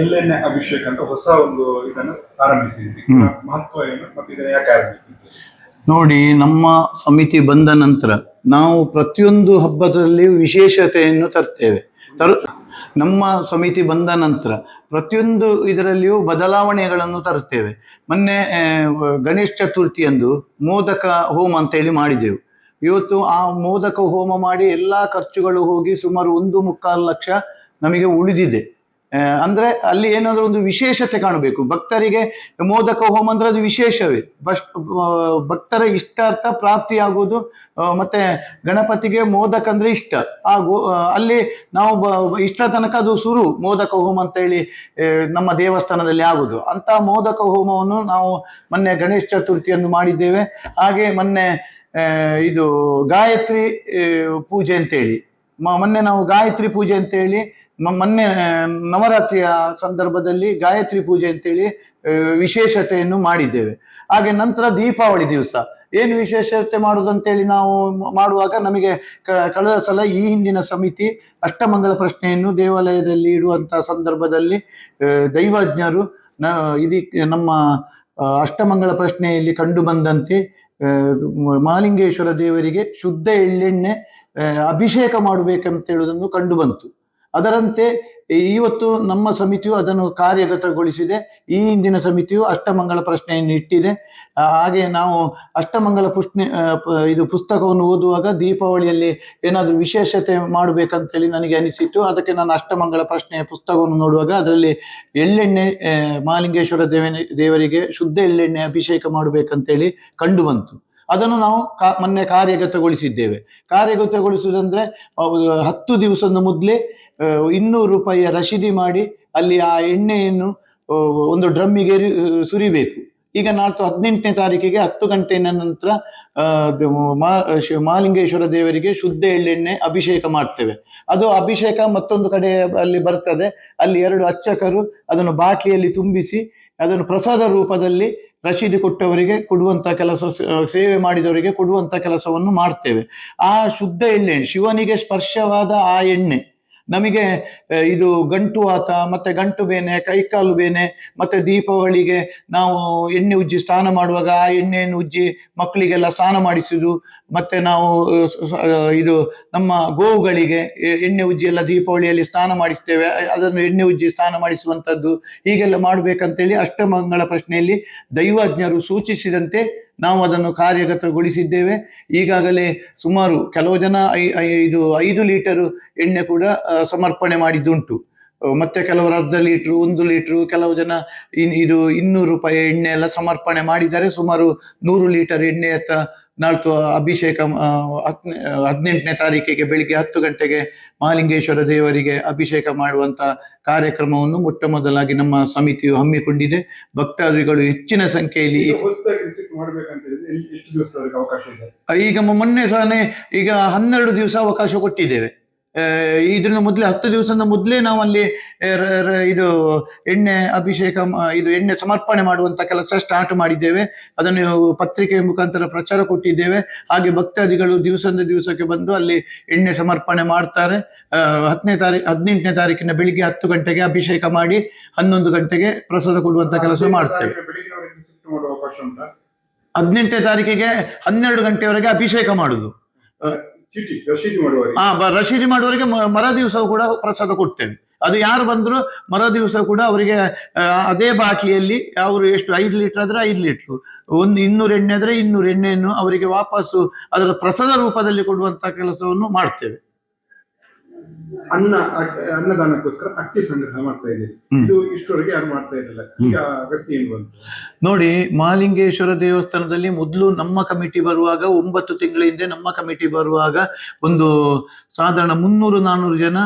ಎಳ್ಳೆಣ್ಣೆ ಅಭಿಷೇಕ ಅಂತ ಹೊಸ ಒಂದು ಇದನ್ನು ಆರಂಭಿಸಿದ್ವಿ. ಮಹತ್ವ ಏನು ಮತ್ತೆ ಇದನ್ನ ಯಾಕೆ ಆರಂಭಿಸಿದ್ವಿ? ನೋಡಿ ನಮ್ಮ ಸಮಿತಿ ಬಂದ ನಂತರ ನಾವು ಪ್ರತಿಯೊಂದು ಹಬ್ಬದಲ್ಲಿಯೂ ವಿಶೇಷತೆಯನ್ನು ತರ್ತೇವೆ. ತರು ನಮ್ಮ ಸಮಿತಿ ಬಂದ ನಂತರ ಪ್ರತಿಯೊಂದು ಇದರಲ್ಲಿಯೂ ಬದಲಾವಣೆಗಳನ್ನು ತರುತ್ತೇವೆ ಮೊನ್ನೆ ಗಣೇಶ ಚತುರ್ಥಿಯಂದು ಮೋದಕ ಹೋಮ ಅಂತೇಳಿ ಮಾಡಿದೆವು. ಇವತ್ತು ಆ ಮೋದಕ ಹೋಮ ಮಾಡಿ ಎಲ್ಲ ಖರ್ಚುಗಳು ಹೋಗಿ ಸುಮಾರು ಒಂದು ಮುಕ್ಕಾಲು ಲಕ್ಷ ನಮಗೆ ಉಳಿದಿದೆ. ಅಂದ್ರೆ ಅಲ್ಲಿ ಏನಾದರೂ ಒಂದು ವಿಶೇಷತೆ ಕಾಣಬೇಕು. ಭಕ್ತರಿಗೆ ಮೋದಕ ಹೋಮ ಅಂದ್ರೆ ಅದು ವಿಶೇಷವೇ. ಬಸ್ ಭಕ್ತರ ಇಷ್ಟಾರ್ಥ ಪ್ರಾಪ್ತಿಯಾಗುವುದು ಆಗುವುದು ಮತ್ತೆ ಗಣಪತಿಗೆ ಮೋದಕ ಅಂದ್ರೆ ಇಷ್ಟ. ಹಾಗೂ ಅಲ್ಲಿ ನಾವು ಇಷ್ಟ ತನಕ ಅದು ಸುರು, ಮೋದಕ ಹೋಮ ಅಂತ ಹೇಳಿ ನಮ್ಮ ದೇವಸ್ಥಾನದಲ್ಲಿ ಆಗುದು ಅಂತ ಮೋದಕ ಹೋಮವನ್ನು ನಾವು ಮೊನ್ನೆ ಗಣೇಶ ಚತುರ್ಥಿಯನ್ನು ಮಾಡಿದ್ದೇವೆ. ಹಾಗೆ ಮೊನ್ನೆ ಇದು ಗಾಯತ್ರಿ ಪೂಜೆ ಅಂತೇಳಿ. ಮೊನ್ನೆ ನಾವು ಗಾಯತ್ರಿ ಪೂಜೆ ಅಂತೇಳಿ ಮೊನ್ನೆ ನವರಾತ್ರಿಯ ಸಂದರ್ಭದಲ್ಲಿ ಗಾಯತ್ರಿ ಪೂಜೆ ಅಂತೇಳಿ ವಿಶೇಷತೆಯನ್ನು ಮಾಡಿದ್ದೇವೆ. ಹಾಗೆ ನಂತರ ದೀಪಾವಳಿ ದಿವಸ. ಏನು ವಿಶೇಷತೆ ಮಾಡುವುದಂತೇಳಿ ನಾವು ಮಾಡುವಾಗ ನಮಗೆ ಕಳೆದ ಸಲ ಈ ಹಿಂದಿನ ಸಮಿತಿ ಅಷ್ಟಮಂಗಲ ಪ್ರಶ್ನೆಯನ್ನು ದೇವಾಲಯದಲ್ಲಿ ಇಡುವಂತಹ ಸಂದರ್ಭದಲ್ಲಿ ದೈವಜ್ಞರು ನ ಇದಿ ನಮ್ಮ ಅಷ್ಟಮಂಗಲ ಪ್ರಶ್ನೆಯಲ್ಲಿ ಕಂಡು ಬಂದಂತೆ ಮಹಾಲಿಂಗೇಶ್ವರ ದೇವರಿಗೆ ಶುದ್ಧ ಎಳ್ಳೆಣ್ಣೆ ಅಭಿಷೇಕ ಮಾಡಬೇಕಂತ ಹೇಳುವುದನ್ನು ಕಂಡು ಬಂತು. ಅದರಂತೆ ಇವತ್ತು ನಮ್ಮ ಸಮಿತಿಯು ಅದನ್ನು ಕಾರ್ಯಗತಗೊಳಿಸಿದೆ. ಈ ಹಿಂದಿನ ಸಮಿತಿಯು ಅಷ್ಟಮಂಗಲ ಪ್ರಶ್ನೆಯನ್ನು ಇಟ್ಟಿದೆ. ಹಾಗೆ ನಾವು ಅಷ್ಟಮಂಗಲ ಪುಷ್ಣೆ ಇದು ಪುಸ್ತಕವನ್ನು ಓದುವಾಗ ದೀಪಾವಳಿಯಲ್ಲಿ ಏನಾದರೂ ವಿಶೇಷತೆ ಮಾಡಬೇಕಂತೇಳಿ ನನಗೆ ಅನಿಸಿತ್ತು. ಅದಕ್ಕೆ ನಾನು ಅಷ್ಟಮಂಗಲ ಪ್ರಶ್ನೆಯ ಪುಸ್ತಕವನ್ನು ನೋಡುವಾಗ ಅದರಲ್ಲಿ ಎಳ್ಳೆಣ್ಣೆ ಮಾಲಿಂಗೇಶ್ವರ ದೇವನ, ದೇವರಿಗೆ ಶುದ್ಧ ಎಳ್ಳೆಣ್ಣೆ ಅಭಿಷೇಕ ಮಾಡಬೇಕಂತೇಳಿ ಕಂಡು ಬಂತು. ಅದನ್ನು ನಾವು ಕಾ, ಮೊನ್ನೆ ಕಾರ್ಯಗತಗೊಳಿಸಿದ್ದೇವೆ. ಕಾರ್ಯಗತಗೊಳಿಸುವುದಂದ್ರೆ ಹತ್ತು ದಿವಸದ ಮೊದಲೇ ಇನ್ನೂರು ರೂಪಾಯಿಯ ರಶೀದಿ ಮಾಡಿ ಅಲ್ಲಿ ಆ ಎಣ್ಣೆಯನ್ನು ಒಂದು ಡ್ರಮ್ಮಿಗೆ ಸುರಿಬೇಕು. ಈಗ ನಾಲ್ಕು ಹದಿನೆಂಟನೇ ತಾರೀಕಿಗೆ ಹತ್ತು ಗಂಟೆಯ ನಂತರ ಮಹಾಲಿಂಗೇಶ್ವರ ದೇವರಿಗೆ ಶುದ್ಧ ಎಳ್ಳೆಣ್ಣೆ ಅಭಿಷೇಕ ಮಾಡ್ತೇವೆ. ಅದು ಅಭಿಷೇಕ ಮತ್ತೊಂದು ಕಡೆ ಅಲ್ಲಿ ಬರ್ತದೆ. ಅಲ್ಲಿ ಎರಡು ಅರ್ಚಕರು ಅದನ್ನು ಬಾಟ್ಲಿಯಲ್ಲಿ ತುಂಬಿಸಿ, ಅದನ್ನು ಪ್ರಸಾದ ರೂಪದಲ್ಲಿ ರಶೀದಿ ಕೊಟ್ಟವರಿಗೆ ಕೊಡುವಂಥ ಕೆಲಸ ಸೇವೆ ಮಾಡಿದವರಿಗೆ ಕೊಡುವಂತ ಕೆಲಸವನ್ನು ಮಾಡ್ತೇವೆ. ಆ ಶುದ್ಧ ಎಣ್ಣೆ ಶಿವನಿಗೆ ಸ್ಪರ್ಶವಾದ ಆ ಎಣ್ಣೆ ನಮಗೆ ಇದು ಗಂಟು ಆತ, ಮತ್ತೆ ಗಂಟು ಬೇನೆ, ಕೈಕಾಲು ಬೇನೆ, ಮತ್ತೆ ದೀಪಾವಳಿಗೆ ನಾವು ಎಣ್ಣೆ ಉಜ್ಜಿ ಸ್ನಾನ ಮಾಡುವಾಗ ಆ ಎಣ್ಣೆಯನ್ನು ಉಜ್ಜಿ ಮಕ್ಕಳಿಗೆಲ್ಲ ಸ್ನಾನ ಮಾಡಿಸುವುದು ಮತ್ತೆ ನಾವು ಇದು ನಮ್ಮ ಗೋವುಗಳಿಗೆ ಎಣ್ಣೆ ಉಜ್ಜಿ ಎಲ್ಲ ದೀಪಾವಳಿಯಲ್ಲಿ ಸ್ನಾನ ಮಾಡಿಸ್ತೇವೆ. ಅದನ್ನು ಎಣ್ಣೆ ಉಜ್ಜಿ ಸ್ನಾನ ಮಾಡಿಸುವಂಥದ್ದು ಹೀಗೆಲ್ಲ ಮಾಡಬೇಕಂತೇಳಿ ಅಷ್ಟಮಂಗಳ ಪ್ರಶ್ನೆಯಲ್ಲಿ ದೈವಜ್ಞರು ಸೂಚಿಸಿದಂತೆ ನಾವು ಅದನ್ನು ಕಾರ್ಯಗತಗೊಳಿಸಿದ್ದೇವೆ. ಈಗಾಗಲೇ ಸುಮಾರು ಕೆಲವು ಜನ ಐ, ಐ- ಇದು ಐದು ಲೀಟರು ಎಣ್ಣೆ ಕೂಡ ಸಮರ್ಪಣೆ ಮಾಡಿದ್ದುಂಟು. ಮತ್ತೆ ಕೆಲವರು ಅರ್ಧ ಲೀಟ್ರು, ಒಂದು ಲೀಟ್ರು, ಕೆಲವು ಜನ ಇನ್- ಇದು ಇನ್ನೂರು ರೂಪಾಯಿ ಎಣ್ಣೆ ಎಲ್ಲ ಸಮರ್ಪಣೆ ಮಾಡಿದರೆ ಸುಮಾರು ನೂರು ಲೀಟರ್ ಎಣ್ಣೆ ನಾಳ್ತು ಅಭಿಷೇಕ ಹತ್ನೆ ಹದಿನೆಂಟನೇ ತಾರೀಕಿಗೆ ಬೆಳಿಗ್ಗೆ ಹತ್ತು ಗಂಟೆಗೆ ಮಹಾಲಿಂಗೇಶ್ವರ ದೇವರಿಗೆ ಅಭಿಷೇಕ ಮಾಡುವಂತ ಕಾರ್ಯಕ್ರಮವನ್ನು ಮೊಟ್ಟ ಮೊದಲಾಗಿ ನಮ್ಮ ಸಮಿತಿಯು ಹಮ್ಮಿಕೊಂಡಿದೆ. ಭಕ್ತಾದಿಗಳು ಹೆಚ್ಚಿನ ಸಂಖ್ಯೆಯಲ್ಲಿ ಈಗ ಮೊನ್ನೆ ಸಹನೆ ಈಗ ಹನ್ನೆರಡು ದಿವಸ ಅವಕಾಶ ಕೊಟ್ಟಿದ್ದೇವೆ. ಇದರಿಂದ ಮೊದಲೇ ಹತ್ತು ದಿವಸದ ಮೊದಲೇ ನಾವು ಅಲ್ಲಿ ಇದು ಎಣ್ಣೆ ಅಭಿಷೇಕ ಇದು ಎಣ್ಣೆ ಸಮರ್ಪಣೆ ಮಾಡುವಂತ ಕೆಲಸ ಸ್ಟಾರ್ಟ್ ಮಾಡಿದ್ದೇವೆ. ಅದನ್ನು ಪತ್ರಿಕೆ ಮುಖಾಂತರ ಪ್ರಚಾರ ಕೊಟ್ಟಿದ್ದೇವೆ. ಹಾಗೆ ಭಕ್ತಾದಿಗಳು ದಿವಸದಿಂದ ದಿವಸಕ್ಕೆ ಬಂದು ಅಲ್ಲಿ ಎಣ್ಣೆ ಸಮರ್ಪಣೆ ಮಾಡ್ತಾರೆ. ಹತ್ತನೇ ತಾರೀಕು ಹದಿನೆಂಟನೇ ತಾರೀಕಿನ ಬೆಳಿಗ್ಗೆ ಹತ್ತು ಗಂಟೆಗೆ ಅಭಿಷೇಕ ಮಾಡಿ ಹನ್ನೊಂದು ಗಂಟೆಗೆ ಪ್ರಸಾದ ಕೊಡುವಂತ ಕೆಲಸ ಮಾಡ್ತೇವೆ. ಹದಿನೆಂಟನೇ ತಾರೀಕಿಗೆ ಹನ್ನೆರಡು ಗಂಟೆವರೆಗೆ ಅಭಿಷೇಕ ಮಾಡುದು. ರಶೀದಿ ಮಾಡುವವರಿಗೆ. ಮರ ದಿವಸ ಕೂಡ ಪ್ರಸಾದ ಕೊಡ್ತೇವೆ. ಅದು ಯಾರು ಬಂದ್ರು ಮರ ದಿವಸ ಕೂಡ ಅವರಿಗೆ ಅದೇ ಬಾಟ್ಲಿಯಲ್ಲಿ ಅವರು ಎಷ್ಟು, ಐದು ಲೀಟರ್ ಆದ್ರೆ ಐದು ಲೀಟರ್. ಒಂದು ಇನ್ನೂರು ಎಣ್ಣೆ ಆದ್ರೆ ಇನ್ನೂರು ಎಣ್ಣೆಯನ್ನು ಅವರಿಗೆ ವಾಪಸ್ಸು ಅದರ ಪ್ರಸಾದ ರೂಪದಲ್ಲಿ ಕೊಡುವಂತ ಕೆಲಸವನ್ನು ಮಾಡ್ತೇವೆ. ಅನ್ನ ಅನ್ನದಾನಕ್ಕೋಸ್ಕರ ಅಕ್ಕಿ ಸಂಗ್ರಹ ಮಾಡ್ತಾ ಇದ್ದೀವಿ ಇದು ಇಷ್ಟವರೆಗೆ ಯಾರು ಮಾಡ್ತಾ ಇರಲಿಲ್ಲ ಈಗ ಅಗತ್ಯ ಏನು ಬಂತು? ನೋಡಿ ಮಾಲಿಂಗೇಶ್ವರ ದೇವಸ್ಥಾನದಲ್ಲಿ ಮೊದಲು ನಮ್ಮ ಕಮಿಟಿ ಬರುವಾಗ ಒಂಬತ್ತು ತಿಂಗಳ ಹಿಂದೆ ನಮ್ಮ ಕಮಿಟಿ ಬರುವಾಗ ಒಂದು ಸಾಧಾರಣ ಮುನ್ನೂರು ನಾನ್ನೂರು ಜನ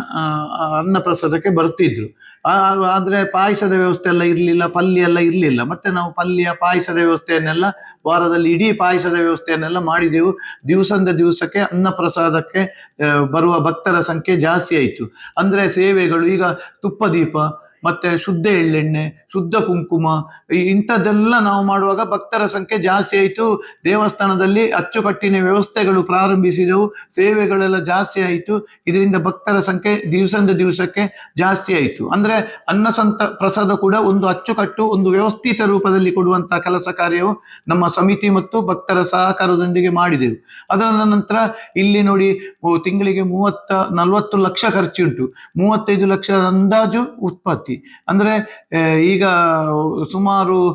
ಅನ್ನ ಪ್ರಸಾದಕ್ಕೆ ಬರ್ತಿದ್ರು. ಆದ್ರೆ ಪಾಯಸದ ವ್ಯವಸ್ಥೆ ಎಲ್ಲ ಇರಲಿಲ್ಲ, ಪಲ್ಯ ಎಲ್ಲ ಇರಲಿಲ್ಲ. ಮತ್ತೆ ನಾವು ಪಲ್ಯ, ಪಾಯಸದ ವ್ಯವಸ್ಥೆಯನ್ನೆಲ್ಲ ವಾರದಲ್ಲಿ ಇಡೀ ಪಾಯಸದ ವ್ಯವಸ್ಥೆಯನ್ನೆಲ್ಲ ಮಾಡಿದೆವು. ದಿವಸದಿಂದ ದಿವಸಕ್ಕೆ ಅನ್ನ ಪ್ರಸಾದಕ್ಕೆ ಬರುವ ಭಕ್ತರ ಸಂಖ್ಯೆ ಜಾಸ್ತಿ ಆಯಿತು. ಅಂದ್ರೆ ಸೇವೆಗಳು, ಈಗ ತುಪ್ಪ ದೀಪ ಮತ್ತೆ ಶುದ್ಧ ಎಳ್ಳೆಣ್ಣೆ, ಶುದ್ಧ ಕುಂಕುಮ ಇಂಥದ್ದೆಲ್ಲ ನಾವು ಮಾಡುವಾಗ ಭಕ್ತರ ಸಂಖ್ಯೆ ಜಾಸ್ತಿ ಆಯಿತು. ದೇವಸ್ಥಾನದಲ್ಲಿ ಅಚ್ಚುಕಟ್ಟಿನ ವ್ಯವಸ್ಥೆಗಳು ಪ್ರಾರಂಭಿಸಿದವು. ಸೇವೆಗಳೆಲ್ಲ ಜಾಸ್ತಿ ಆಯಿತು. ಇದರಿಂದ ಭಕ್ತರ ಸಂಖ್ಯೆ ದಿವಸದಿಂದ ದಿವಸಕ್ಕೆ ಜಾಸ್ತಿ ಆಯಿತು. ಅಂದ್ರೆ ಅನ್ನ ಸಂತ ಪ್ರಸಾದ ಕೂಡ ಒಂದು ಅಚ್ಚುಕಟ್ಟು, ಒಂದು ವ್ಯವಸ್ಥಿತ ರೂಪದಲ್ಲಿ ಕೊಡುವಂತಹ ಕೆಲಸ ಕಾರ್ಯವು ನಮ್ಮ ಸಮಿತಿ ಮತ್ತು ಭಕ್ತರ ಸಹಕಾರದೊಂದಿಗೆ ಮಾಡಿದೆವು. ಅದರ ನಂತರ ಇಲ್ಲಿ ನೋಡಿ ತಿಂಗಳಿಗೆ ಮೂವತ್ತ ನಲವತ್ತು ಲಕ್ಷ ಖರ್ಚು ಉಂಟು ಮೂವತ್ತೈದು ಲಕ್ಷ ಅಂದಾಜು ಉತ್ಪತ್ತಿ. ಅಂದ್ರೆ ಆ, ಈಗ ಸುಮಾರು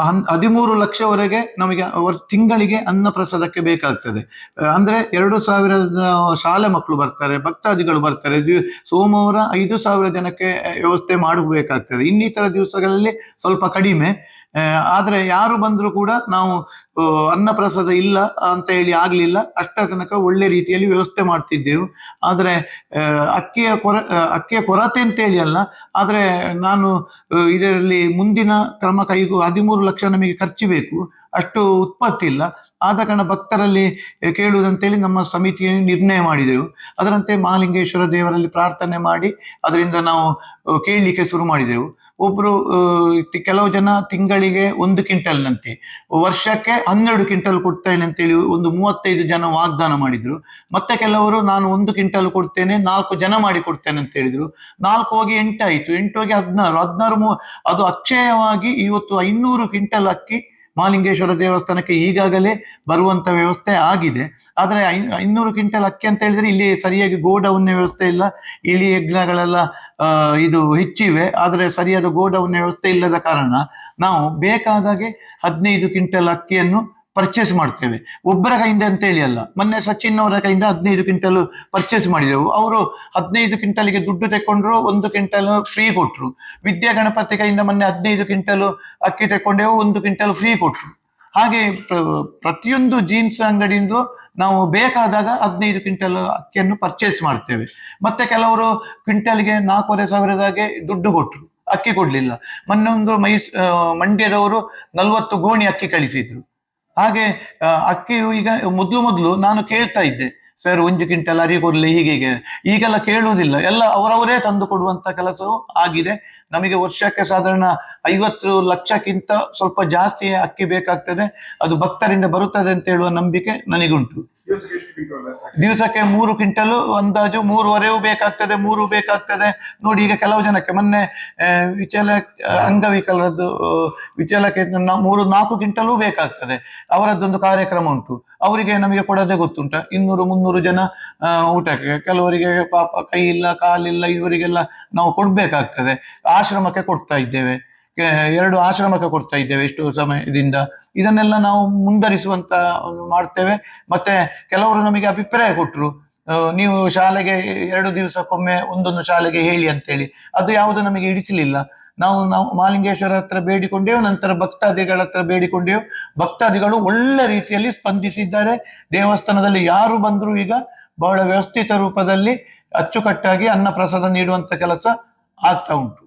ಹನ್- ಹದಿಮೂರು ಲಕ್ಷವರೆಗೆ ನಮಗೆ ತಿಂಗಳಿಗೆ ಅನ್ನಪ್ರಸಾದಕ್ಕೆ ಬೇಕಾಗ್ತದೆ. ಅಂದ್ರೆ ಎರಡು ಸಾವಿರ ಶಾಲೆ ಮಕ್ಕಳು ಬರ್ತಾರೆ ಭಕ್ತಾದಿಗಳು ಬರ್ತಾರೆ ಸೋಮವಾರ ಐದು ಸಾವಿರ ಜನಕ್ಕೆ ವ್ಯವಸ್ಥೆ ಮಾಡಬೇಕಾಗ್ತದೆ. ಇನ್ನಿತರ ದಿವಸಗಳಲ್ಲಿ ಸ್ವಲ್ಪ ಕಡಿಮೆ. ಆದ್ರೆ ಯಾರು ಬಂದರೂ ಕೂಡ ನಾವು ಅನ್ನಪ್ರಸಾದ ಅನ್ನ ಪ್ರಸಾದ ಇಲ್ಲ ಅಂತ ಹೇಳಿ ಆಗಲಿಲ್ಲ. ಅಷ್ಟರ ತನಕ ಒಳ್ಳೆ ರೀತಿಯಲ್ಲಿ ವ್ಯವಸ್ಥೆ ಮಾಡ್ತಿದ್ದೆವು. ಆದರೆ ಅಕ್ಕಿಯ ಕೊರ ಅಕ್ಕಿಯ ಕೊರತೆ ಅಂತೇಳಿ ಅಲ್ಲ, ಆದರೆ ನಾನು ಇದರಲ್ಲಿ ಮುಂದಿನ ಕ್ರಮ ಕೈಗೂ ಹದಿಮೂರು ಲಕ್ಷ ನಮಗೆ ಖರ್ಚು ಬೇಕು. ಅಷ್ಟು ಉತ್ಪತ್ತಿ ಇಲ್ಲ ಆದ ಕಾರಣ ಭಕ್ತರಲ್ಲಿ ಕೇಳುವುದಂತೇಳಿ ನಮ್ಮ ಸಮಿತಿಯನ್ನು ನಿರ್ಣಯ ಮಾಡಿದೆವು. ಅದರಂತೆ ಮಹಾಲಿಂಗೇಶ್ವರ ದೇವರಲ್ಲಿ ಪ್ರಾರ್ಥನೆ ಮಾಡಿ, ಅದರಿಂದ ನಾವು ಕೇಳಲಿಕ್ಕೆ ಶುರು ಮಾಡಿದೆವು. ಒಬ್ರು ಆ, ಕೆಲವು ಜನ ತಿಂಗಳಿಗೆ ಒಂದು ಕ್ವಿಂಟಲ್ನಂತೆ. ವರ್ಷಕ್ಕೆ ಹನ್ನೆರಡು ಕ್ವಿಂಟಲ್ ಕೊಡ್ತೇನೆ ಅಂತೇಳಿ ಒಂದು ಮೂವತ್ತೈದು ಜನ ವಾಗ್ದಾನ ಮಾಡಿದ್ರು. ಮತ್ತೆ ಕೆಲವರು ನಾನು ಒಂದು ಕ್ವಿಂಟಲ್ ಕೊಡ್ತೇನೆ ನಾಲ್ಕು ಜನ ಮಾಡಿ ಕೊಡ್ತೇನೆ ಅಂತ ಹೇಳಿದ್ರು. ನಾಲ್ಕು ಹೋಗಿ ಎಂಟಾಯಿತು. ಎಂಟು ಹೋಗಿ ಹದಿನಾರು. ಹದಿನಾರು ಮೂ ಅದು ಅಕ್ಷಯವಾಗಿ ಇವತ್ತು ಐನೂರು ಕ್ವಿಂಟಲ್ ಅಕ್ಕಿ ಮಹಾಲಿಂಗೇಶ್ವರ ದೇವಸ್ಥಾನಕ್ಕೆ ಈಗಾಗಲೇ ಬರುವಂತ ವ್ಯವಸ್ಥೆ ಆಗಿದೆ. ಆದರೆ ಇನ್ನೂರು ಕ್ವಿಂಟಲ್ ಅಕ್ಕಿ ಅಂತ ಹೇಳಿದ್ರೆ ಇಲ್ಲಿ ಸರಿಯಾಗಿ ಗೋಡೌನ್ ವ್ಯವಸ್ಥೆ ಇಲ್ಲ. ಇಳಿ ಯಜ್ಞಗಳೆಲ್ಲ ಇದು ಹೆಚ್ಚಿವೆ. ಆದರೆ ಸರಿಯಾದ ಗೋಡೌನ್ ವ್ಯವಸ್ಥೆ ಇಲ್ಲದ ಕಾರಣ ನಾವು ಬೇಕಾದಾಗೆ ಹದಿನೈದು ಕ್ವಿಂಟಲ್ ಅಕ್ಕಿಯನ್ನು ಪರ್ಚೇಸ್ ಮಾಡ್ತೇವೆ. ಒಬ್ಬರ ಕೈಯಿಂದ ಅಂತೇಳಿ ಅಲ್ಲ. ಮೊನ್ನೆ ಸಚಿನ್ ಅವರ ಕೈಯಿಂದ ಹದಿನೈದು ಕ್ವಿಂಟಲ್ ಪರ್ಚೇಸ್ ಮಾಡಿದೆವು. ಅವರು ಹದಿನೈದು ಕ್ವಿಂಟಲ್ಗೆ ದುಡ್ಡು ತೆಕ್ಕೊಂಡ್ರು, ಒಂದು ಕ್ವಿಂಟಲ್ ಫ್ರೀ ಕೊಟ್ರು. ವಿದ್ಯಾ ಗಣಪತಿ ಕೈಯಿಂದ ಮೊನ್ನೆ ಹದಿನೈದು ಕ್ವಿಂಟಲ್ ಅಕ್ಕಿ ತೆಕ್ಕೊಂಡೆವು, ಒಂದು ಕ್ವಿಂಟಲ್ ಫ್ರೀ ಕೊಟ್ರು. ಹಾಗೆ ಪ್ರ- ಪ್ರತಿಯೊಂದು ಜೀನ್ಸ್ ಅಂಗಡಿಯಿಂದ ನಾವು ಬೇಕಾದಾಗ ಹದಿನೈದು ಕ್ವಿಂಟಲ್ ಅಕ್ಕಿಯನ್ನು ಪರ್ಚೇಸ್ ಮಾಡ್ತೇವೆ. ಮತ್ತೆ ಕೆಲವರು ಕ್ವಿಂಟಲ್ಗೆ ನಾಲ್ಕೂವರೆ ಸಾವಿರದಾಗೆ ದುಡ್ಡು ಕೊಟ್ರು. ಅಕ್ಕಿ ಕೊಡಲಿಲ್ಲ. ಮೊನ್ನೆ ಒಂದು ಮೈಸ್ ಮಂಡ್ಯದವರು ನಲವತ್ತು ಗೋಣಿ ಅಕ್ಕಿ ಕಳಿಸಿದ್ರು. ಹಾಗೆ ಅಕ್ಕಿಯು ಈಗ ಮೊದಲು ಮೊದಲು ನಾನು ಕೇಳ್ತಾ ಇದ್ದೆ. ಸರ್, ಒಂದು ಕ್ವಿಂಟಲ್ ಅರಿ ಕೊಡ್ಲಿ ಹೀಗೆ ಹೀಗೆ. ಈಗೆಲ್ಲ ಕೇಳುವುದಿಲ್ಲ. ಎಲ್ಲ ಅವರವರೇ ತಂದು ಕೊಡುವಂತ ಕೆಲಸವು ಆಗಿದೆ. ನಮಗೆ ವರ್ಷಕ್ಕೆ ಸಾಧಾರಣ ಐವತ್ತು ಲಕ್ಷಕ್ಕಿಂತ ಸ್ವಲ್ಪ ಜಾಸ್ತಿ ಅಕ್ಕಿ ಬೇಕಾಗ್ತದೆ. ಅದು ಭಕ್ತರಿಂದ ಬರುತ್ತದೆ ಅಂತ ಹೇಳುವ ನಂಬಿಕೆ ನನಗುಂಟು. ದಿವಸಕ್ಕೆ ಮೂರು ಕ್ವಿಂಟಲ್, ಅಂದಾಜು ಮೂರುವರೆಗೂ ಬೇಕಾಗ್ತದೆ, ಮೂರು ಬೇಕಾಗ್ತದೆ. ನೋಡಿ, ಈಗ ಕೆಲವು ಜನಕ್ಕೆ ಮೊನ್ನೆ ವಿಚಲ ಅಂಗವಿಕಲರದ್ದು ವಿಚಲಕ್ಕೆ ಮೂರು, ನಾಲ್ಕು ಕ್ವಿಂಟಲ್ ಬೇಕಾಗ್ತದೆ. ಅವರದ್ದೊಂದು ಕಾರ್ಯಕ್ರಮ ಉಂಟು. ಅವರಿಗೆ ನಮಗೆ ಕೊಡದೆ ಗೊತ್ತುಂಟ. ಇನ್ನೂರು, ಮುನ್ನೂರು ಜನ ಊಟಕ್ಕೆ. ಕೆಲವರಿಗೆ ಪಾಪ ಕೈ ಇಲ್ಲ ಕಾಲಿಲ್ಲ, ಇವರಿಗೆಲ್ಲ ನಾವು ಕೊಡಬೇಕಾಗ್ತದೆ. ಆಶ್ರಮಕ್ಕೆ ಕೊಡ್ತಾ ಇದ್ದೇವೆ. ಎರಡು ಆಶ್ರಮಕ್ಕೆ ಕೊಡ್ತಾ ಇದ್ದೇವೆ ಇಷ್ಟು ಸಮಯದಿಂದ. ಇದನ್ನೆಲ್ಲ ನಾವು ಮುಂದರಿಸುವಂತ ಮಾಡ್ತೇವೆ. ಮತ್ತೆ ಕೆಲವರು ನಮಗೆ ಅಭಿಪ್ರಾಯ ಕೊಟ್ಟರು ನೀವು ಶಾಲೆಗೆ ಎರಡು ದಿವಸಕ್ಕೊಮ್ಮೆ ಒಂದೊಂದು ಶಾಲೆಗೆ ಹೇಳಿ ಅಂತೇಳಿ. ಅದು ಯಾವುದು ನಮಗೆ ಇಡಿಸಲಿಲ್ಲ ನಾವು ನಾವು ಮಾಲಿಂಗೇಶ್ವರ ಹತ್ರ ಬೇಡಿಕೊಂಡೆವು, ನಂತರ ಭಕ್ತಾದಿಗಳ ಹತ್ರ ಬೇಡಿಕೊಂಡೆವು. ಭಕ್ತಾದಿಗಳು ಒಳ್ಳೆ ರೀತಿಯಲ್ಲಿ ಸ್ಪಂದಿಸಿದ್ದಾರೆ. ದೇವಸ್ಥಾನದಲ್ಲಿ ಯಾರು ಬಂದರೂ ಈಗ ಬಹಳ ವ್ಯವಸ್ಥಿತ ರೂಪದಲ್ಲಿ ಅಚ್ಚುಕಟ್ಟಾಗಿ ಅನ್ನ ಪ್ರಸಾದ ನೀಡುವಂತ ಕೆಲಸ ಆಗ್ತಾ ಉಂಟು.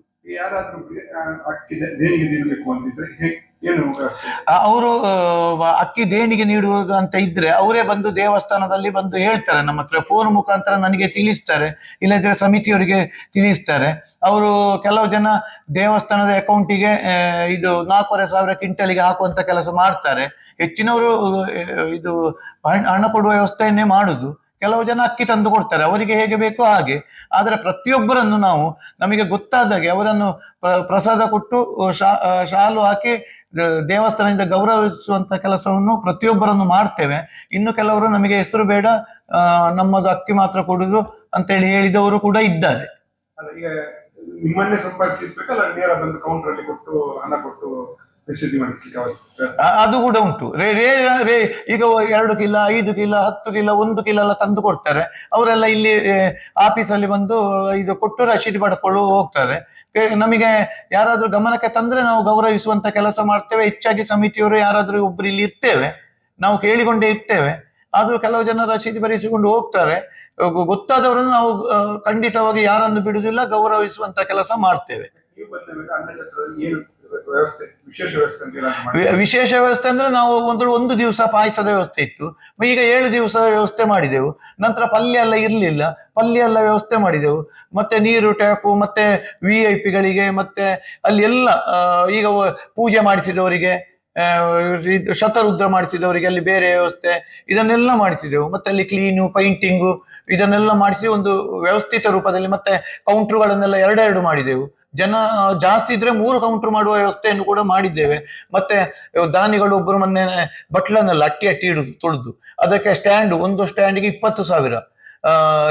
ಅವರು ಅಕ್ಕಿ ದೇಣಿಗೆ ನೀಡುವುದು ಅಂತ ಇದ್ರೆ ಅವರೇ ಬಂದು ದೇವಸ್ಥಾನದಲ್ಲಿ ಬಂದು ಹೇಳ್ತಾರೆ, ನಮ್ಮ ಹತ್ರ ಫೋನ್ ಮುಖಾಂತರ ನನಗೆ ತಿಳಿಸ್ತಾರೆ ಇಲ್ಲದ್ರೆ ಸಮಿತಿಯವರಿಗೆ ತಿಳಿಸ್ತಾರೆ. ಅವರು ಕೆಲವು ಜನ ದೇವಸ್ಥಾನದ ಅಕೌಂಟಿಗೆ ಇದು ನಾಲ್ಕೂವರೆ ಸಾವಿರ ಕ್ವಿಂಟಲಿಗೆ ಹಾಕುವಂತ ಕೆಲಸ ಮಾಡ್ತಾರೆ. ಹೆಚ್ಚಿನವರು ಇದು ಹಣ ಕೊಡುವ ವ್ಯವಸ್ಥೆಯನ್ನೇ ಮಾಡುದು. ಕೆಲವು ಜನ ಅಕ್ಕಿ ತಂದು ಕೊಡ್ತಾರೆ, ಅವರಿಗೆ ಹೇಗೆ ಬೇಕೋ ಹಾಗೆ. ಆದರೆ ಪ್ರತಿಯೊಬ್ಬರನ್ನು ನಾವು, ನಮಗೆ ಗೊತ್ತಾದಾಗೆ ಅವರನ್ನು ಪ್ರ- ಪ್ರಸಾದ ಕೊಟ್ಟು ಶಾ- ಶಾಲು ಹಾಕಿ ದೇವಸ್ಥಾನದಿಂದ ಗೌರವಿಸುವಂತ ಕೆಲಸವನ್ನು ಪ್ರತಿಯೊಬ್ಬರನ್ನು ಮಾಡ್ತೇವೆ. ಇನ್ನು ಕೆಲವರು ನಮಗೆ ಹೆಸರು ಬೇಡ ನಮ್ಮದು ಅಕ್ಕಿ ಮಾತ್ರ ಕೊಡುದು ಅಂತೇಳಿ ಹೇಳಿದವರು ಕೂಡ ಇದ್ದಾರೆ. ನಿಮ್ಮನ್ನೇ ಸಂಪರ್ಕಿಸ್ಬೇಕಲ್ಲ ನೇರ ಬಂದು ಕೌಂಟರ್ ಅಲ್ಲಿ ಕೊಟ್ಟು, ಹಣ ಕೊಟ್ಟು ಮಾಡಿಸ್ಲಿಕ್ಕೆ ಅದು ಕೂಡ ಉಂಟು. ರೇ ರೇ ರೇ ಈಗ ಎರಡು ಕಿಲ ಐದು ಕಿಲ ಹತ್ತು ಕಿಲ ಒಂದು ಕಿಲ ಎಲ್ಲ ತಂದು ಕೊಡ್ತಾರೆ. ಅವರೆಲ್ಲ ಇಲ್ಲಿ ಆಫೀಸಲ್ಲಿ ಬಂದು ಇದು ಕೊಟ್ಟು ರಶೀದಿ ಪಡ್ಕೊಳ್ಳು ಹೋಗ್ತಾರೆ. ನಮಗೆ ಯಾರಾದ್ರೂ ಗಮನಕ್ಕೆ ತಂದ್ರೆ ನಾವು ಗೌರವಿಸುವಂತ ಕೆಲಸ ಮಾಡ್ತೇವೆ. ಹೆಚ್ಚಾಗಿ ಸಮಿತಿಯವರು ಯಾರಾದ್ರೂ ಒಬ್ರು ಇಲ್ಲಿ ಇರ್ತೇವೆ. ನಾವು ಕೇಳಿಕೊಂಡೇ ಇರ್ತೇವೆ. ಆದ್ರೂ ಕೆಲವು ಜನ ರಶೀದಿ ಬರೆಸಿಕೊಂಡು ಹೋಗ್ತಾರೆ. ಗೊತ್ತಾದವರನ್ನು ನಾವು ಖಂಡಿತವಾಗಿ ಯಾರನ್ನು ಬಿಡುವುದಿಲ್ಲ ಗೌರವಿಸುವಂತ ಕೆಲಸ ಮಾಡ್ತೇವೆ. ವಿಶೇಷ ವ್ಯವಸ್ಥೆ ಅಂದ್ರೆ ನಾವು ಒಂದು ಒಂದು ದಿವಸ ಪಾಯಸದ ವ್ಯವಸ್ಥೆ ಇತ್ತು. ಈಗ ಏಳು ದಿವಸ ವ್ಯವಸ್ಥೆ ಮಾಡಿದೆವು. ನಂತರ ಪಲ್ಯ ಎಲ್ಲ ಇರಲಿಲ್ಲ. ಪಲ್ಯ ಎಲ್ಲ ವ್ಯವಸ್ಥೆ ಮಾಡಿದೆವು. ಮತ್ತೆ ನೀರು, ಟ್ಯಾಪು, ಮತ್ತೆ ವಿ ಐ ಪಿಗಳಿಗೆ ಮತ್ತೆ ಅಲ್ಲಿ ಎಲ್ಲ ಈಗ ಪೂಜೆ ಮಾಡಿಸಿದವರಿಗೆ ಶತರುದ್ರ ಮಾಡಿಸಿದವರಿಗೆ ಅಲ್ಲಿ ಬೇರೆ ವ್ಯವಸ್ಥೆ, ಇದನ್ನೆಲ್ಲ ಮಾಡಿಸಿದೆವು. ಮತ್ತೆ ಅಲ್ಲಿ ಕ್ಲೀನು ಪೈಂಟಿಂಗು ಇದನ್ನೆಲ್ಲ ಮಾಡಿಸಿ ಒಂದು ವ್ಯವಸ್ಥಿತ ರೂಪದಲ್ಲಿ ಮತ್ತೆ ಕೌಂಟ್ರುಗಳನ್ನೆಲ್ಲ ಎರಡೆರಡು ಮಾಡಿದೆವು. ಜನ ಜಾಸ್ತಿ ಇದ್ರೆ ಮೂರು ಕೌಂಟರ್ ಮಾಡುವ ವ್ಯವಸ್ಥೆಯನ್ನು ಕೂಡ ಮಾಡಿದ್ದೇವೆ. ಮತ್ತೆ ದಾನಿಗಳು ಒಬ್ಬರು ಮೊನ್ನೆ ಬಟ್ಲನ್ನೆಲ್ಲ ಅಟ್ಟಿ ಅಟ್ಟಿ ಇಡುದು ತುಳಿದು, ಅದಕ್ಕೆ ಸ್ಟ್ಯಾಂಡ್ ಒಂದು ಸ್ಟ್ಯಾಂಡ್ಗೆ ಇಪ್ಪತ್ತು ಸಾವಿರ.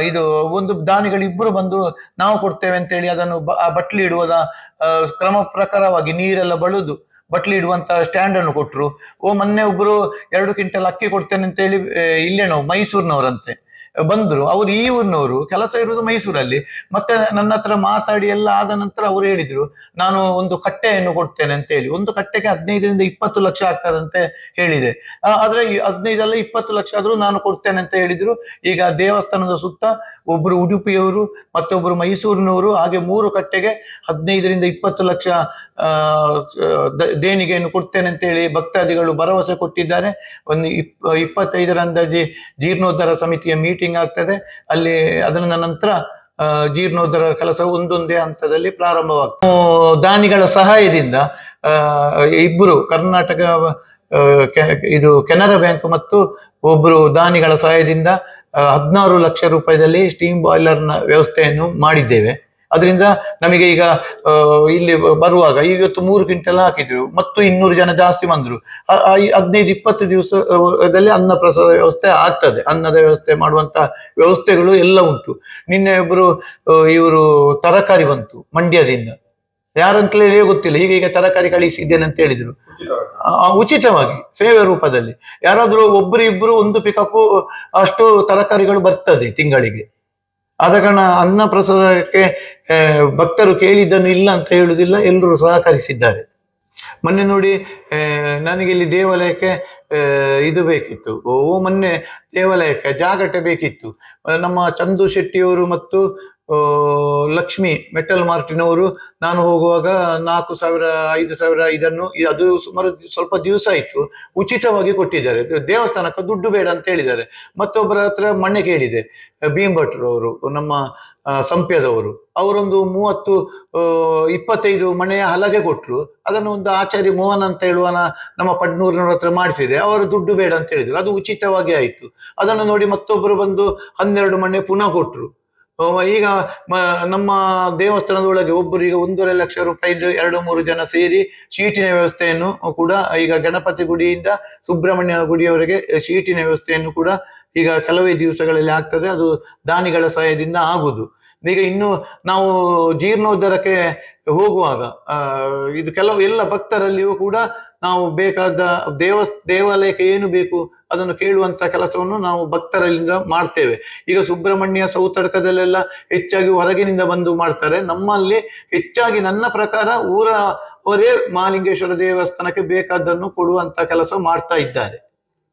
ಇದು ಒಂದು ದಾನಿಗಳು ಇಬ್ಬರು ಬಂದು ನಾವು ಕೊಡ್ತೇವೆ ಅಂತೇಳಿ ಅದನ್ನು ಆ ಬಟ್ಲಿ ಇಡುವುದ ಕ್ರಮ ಪ್ರಕಾರವಾಗಿ ನೀರೆಲ್ಲ ಬಳುದು, ಬಟ್ಲಿ ಇಡುವಂತ ಸ್ಟ್ಯಾಂಡ್ ಅನ್ನು ಕೊಟ್ರು. ಓ, ಮೊನ್ನೆ ಒಬ್ರು ಎರಡು ಕ್ವಿಂಟಲ್ ಅಕ್ಕಿ ಕೊಡ್ತೇನೆ ಅಂತೇಳಿ ಇಲ್ಲೇನೋ ಮೈಸೂರಿನವರಂತೆ. ಬಂದ್ರು. ಅವರು ಈ ಊರಿನವರು, ಕೆಲಸ ಇರುವುದು ಮೈಸೂರಲ್ಲಿ. ಮತ್ತೆ ನನ್ನ ಹತ್ರ ಮಾತಾಡಿ ಎಲ್ಲ ಆದ ನಂತರ ಅವ್ರು ಹೇಳಿದ್ರು, ನಾನು ಒಂದು ಕಟ್ಟೆಯನ್ನು ಕೊಡ್ತೇನೆ ಅಂತ ಹೇಳಿ. ಒಂದು ಕಟ್ಟೆಗೆ ಹದಿನೈದರಿಂದ ಇಪ್ಪತ್ತು ಲಕ್ಷ ಆಗ್ತದಂತೆ ಹೇಳಿದೆ. ಆದರೆ ಹದಿನೈದಲ್ಲ ಇಪ್ಪತ್ತು ಲಕ್ಷ ಆದರೂ ನಾನು ಕೊಡ್ತೇನೆ ಅಂತ ಹೇಳಿದ್ರು. ಈಗ ದೇವಸ್ಥಾನದ ಸುತ್ತ ಒಬ್ರು ಉಡುಪಿಯವರು, ಮತ್ತೊಬ್ರು ಮೈಸೂರಿನವರು, ಹಾಗೆ ಮೂರು ಕಟ್ಟೆಗೆ ಹದಿನೈದರಿಂದ ಇಪ್ಪತ್ತು ಲಕ್ಷ ದೇಣಿಗೆಯನ್ನು ಕೊಡ್ತೇನೆ ಅಂತ ಹೇಳಿ ಭಕ್ತಾದಿಗಳು ಭರವಸೆ ಕೊಟ್ಟಿದ್ದಾರೆ. ಒಂದು ಇಪ್ಪ ಇಪ್ಪತ್ತೈದರ ಅಂದಾಜಿ ಜೀರ್ಣೋದ್ಧಾರ ಸಮಿತಿಯ ಮೀಟಿಂಗ್ ಆಗ್ತದೆ. ಅಲ್ಲಿ ಅದರ ನಂತರ ಜೀರ್ಣೋದ್ಧಾರ ಕೆಲಸ ಒಂದೊಂದೇ ಹಂತದಲ್ಲಿ ಪ್ರಾರಂಭವಾಗ್ತದೆ. ದಾನಿಗಳ ಸಹಾಯದಿಂದ ಇಬ್ಬರು ಕರ್ನಾಟಕ ಇದು ಕೆನರಾ ಬ್ಯಾಂಕ್ ಮತ್ತು ಒಬ್ಬರು ದಾನಿಗಳ ಸಹಾಯದಿಂದ ಹದಿನಾರು ಲಕ್ಷ ರೂಪಾಯಿದಲ್ಲಿ ಸ್ಟೀಮ್ ಬಾಯ್ಲರ್ನ ವ್ಯವಸ್ಥೆಯನ್ನು ಮಾಡಿದ್ದೇವೆ. ಅದರಿಂದ ನಮಗೆ ಈಗ ಇಲ್ಲಿ ಬರುವಾಗ ಇವತ್ತು ಮೂರು ಕ್ವಿಂಟಲ್ ಹಾಕಿದ್ರು, ಮತ್ತು ಇನ್ನೂರು ಜನ ಜಾಸ್ತಿ ಬಂದ್ರು. ಹದಿನೈದು, ಇಪ್ಪತ್ತು ದಿವಸದಲ್ಲಿ ಅನ್ನ ಪ್ರಸಾದ ವ್ಯವಸ್ಥೆ ಆಗ್ತದೆ. ಅನ್ನದ ವ್ಯವಸ್ಥೆ ಮಾಡುವಂತ ವ್ಯವಸ್ಥೆಗಳು ಎಲ್ಲ ಉಂಟು. ನಿನ್ನೆ ಒಬ್ಬರು ಇವರು ತರಕಾರಿ ಬಂತು ಮಂಡ್ಯದಿಂದ. ಯಾರಂತಲೇ ಗೊತ್ತಿಲ್ಲ. ಈಗ ಈಗ ತರಕಾರಿ ಕಳಿಸಿದ್ದೇನೆ ಅಂತ ಹೇಳಿದ್ರು. ಉಚಿತವಾಗಿ. ಸೇವೆ ರೂಪದಲ್ಲಿ. ಯಾರಾದರೂ ಒಬ್ಬರು ಇಬ್ರು ಒಂದು ಪಿಕಪ್ ಅಷ್ಟು ತರಕಾರಿಗಳು ಬರ್ತದೆ ತಿಂಗಳಿಗೆ. ಆದ ಕಾರಣ ಅನ್ನ ಪ್ರಸಾದಕ್ಕೆ ಭಕ್ತರು ಕೇಳಿದ್ದನ್ನು ಇಲ್ಲ ಅಂತ ಹೇಳುವುದಿಲ್ಲ, ಎಲ್ಲರೂ ಸಹಕರಿಸಿದ್ದಾರೆ. ಮೊನ್ನೆ ನೋಡಿ ನನಗೆ ಇಲ್ಲಿ ದೇವಾಲಯಕ್ಕೆ ಇದು ಬೇಕಿತ್ತು. ಓ, ಮೊನ್ನೆ ದೇವಾಲಯಕ್ಕೆ ಜಾಗಟೆ ಬೇಕಿತ್ತು. ನಮ್ಮ ಚಂದು ಶೆಟ್ಟಿಯವರು ಮತ್ತು ಲಕ್ಷ್ಮಿ ಮೆಟಲ್ ಮಾರ್ಟಿನವರು, ನಾನು ಹೋಗುವಾಗ ನಾಲ್ಕು ಸಾವಿರ, ಐದು ಸಾವಿರ ಇದನ್ನು, ಅದು ಸುಮಾರು ಸ್ವಲ್ಪ ದಿವಸ ಆಯಿತು, ಉಚಿತವಾಗಿ ಕೊಟ್ಟಿದ್ದಾರೆ. ದೇವಸ್ಥಾನಕ್ಕೆ ದುಡ್ಡು ಬೇಡ ಅಂತ ಹೇಳಿದ್ದಾರೆ. ಮತ್ತೊಬ್ಬರ ಹತ್ರ ಮಣ್ಣೆ ಕೇಳಿದೆ ಭೀಮ್ ಭಟ್ರು ಅವರು, ನಮ್ಮ ಸಂಪ್ಯದವರು. ಅವರೊಂದು ಮೂವತ್ತು ಇಪ್ಪತ್ತೈದು ಮನೆಯ ಹಲಗೆ ಕೊಟ್ಟರು ಅದನ್ನು ಒಂದು ಆಚಾರ್ಯ ಮೋಹನ್ ಅಂತ ಹೇಳುವನ ನಮ್ಮ ಪಡ್ನೂರಿನವ್ರ ಹತ್ರ ಮಾಡಿಸಿದೆ. ಅವರು ದುಡ್ಡು ಬೇಡ ಅಂತ ಹೇಳಿದರು. ಅದು ಉಚಿತವಾಗಿ ಆಯಿತು. ಅದನ್ನು ನೋಡಿ ಮತ್ತೊಬ್ಬರು ಬಂದು ಹನ್ನೆರಡು ಮನೆ ಪುನಃ ಕೊಟ್ಟರು ಈಗ ನಮ್ಮ ದೇವಸ್ಥಾನದ ಒಳಗೆ ಒಬ್ಬರು ಈಗ ಒಂದೂವರೆ ಲಕ್ಷ ರೂಪಾಯಿದು ಎರಡು ಮೂರು ಜನ ಸೇರಿ ಶೀಟಿನ ವ್ಯವಸ್ಥೆಯನ್ನು ಕೂಡ ಈಗ ಗಣಪತಿ ಗುಡಿಯಿಂದ ಸುಬ್ರಹ್ಮಣ್ಯ ಗುಡಿಯವರೆಗೆ ಶೀಟಿನ ವ್ಯವಸ್ಥೆಯನ್ನು ಕೂಡ ಈಗ ಕೆಲವೇ ದಿವಸಗಳಲ್ಲಿ ಆಗ್ತದೆ. ಅದು ದಾನಿಗಳ ಸಹಾಯದಿಂದ ಆಗುದು ಈಗ ಇನ್ನು ನಾವು ಜೀರ್ಣೋದ್ಧಾರಕ್ಕೆ ಹೋಗುವಾಗ ಇದು ಕೆಲವು ಎಲ್ಲ ಭಕ್ತರಲ್ಲಿಯೂ ಕೂಡ ನಾವು ಬೇಕಾದ ದೇವಸ್, ದೇವಾಲಯಕ್ಕೆ ಏನು ಬೇಕು ಅದನ್ನು ಕೇಳುವಂತ ಕೆಲಸವನ್ನು ನಾವು ಭಕ್ತರಲ್ಲಿಂದ ಮಾಡ್ತೇವೆ. ಈಗ ಸುಬ್ರಹ್ಮಣ್ಯ ಸೌತಡ್ಕದಲ್ಲೆಲ್ಲ ಹೆಚ್ಚಾಗಿ ಹೊರಗಿನಿಂದ ಬಂದು ಮಾಡ್ತಾರೆ. ನಮ್ಮಲ್ಲಿ ಹೆಚ್ಚಾಗಿ ನನ್ನ ಪ್ರಕಾರ ಊರ ಅವರೇ ಮಹಾಲಿಂಗೇಶ್ವರ ದೇವಸ್ಥಾನಕ್ಕೆ ಬೇಕಾದ್ದನ್ನು ಕೊಡುವಂತ ಕೆಲಸ ಮಾಡ್ತಾ ಇದ್ದಾರೆ.